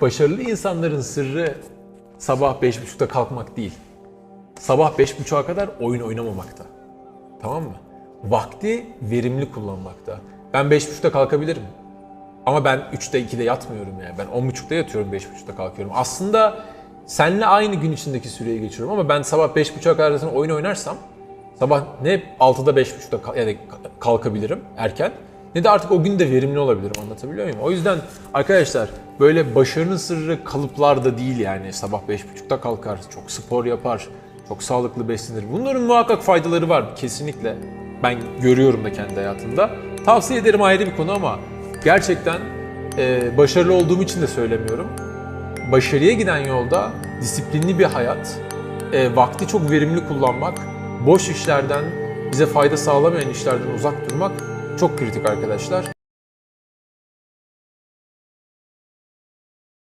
Başarılı insanların sırrı sabah 5.30'da kalkmak değil. Sabah 5.30'a kadar oyun oynamamakta. Tamam mı? Vakti verimli kullanmakta. Ben 5.30'da kalkabilirim. Ama ben 3'te 2'de yatmıyorum yani. Ben 10.30'da yatıyorum 5.30'da kalkıyorum. Aslında seninle aynı gün içindeki süreyi geçiriyorum ama ben sabah 5.30'a kadar zaten oyun oynarsam sabah ne 6'da 5.30'da kal- yani kalkabilirim erken ne de artık o gün de verimli olabilirim anlatabiliyor muyum? O yüzden arkadaşlar böyle başarının sırrı kalıplarda değil yani sabah 5.30'da kalkar, çok spor yapar, çok sağlıklı beslenir. Bunların muhakkak faydaları var kesinlikle. Ben görüyorum da kendi hayatımda. Tavsiye ederim ayrı bir konu ama gerçekten e, başarılı olduğum için de söylemiyorum. Başarıya giden yolda disiplinli bir hayat, e, vakti çok verimli kullanmak, boş işlerden, bize fayda sağlamayan işlerden uzak durmak çok kritik arkadaşlar.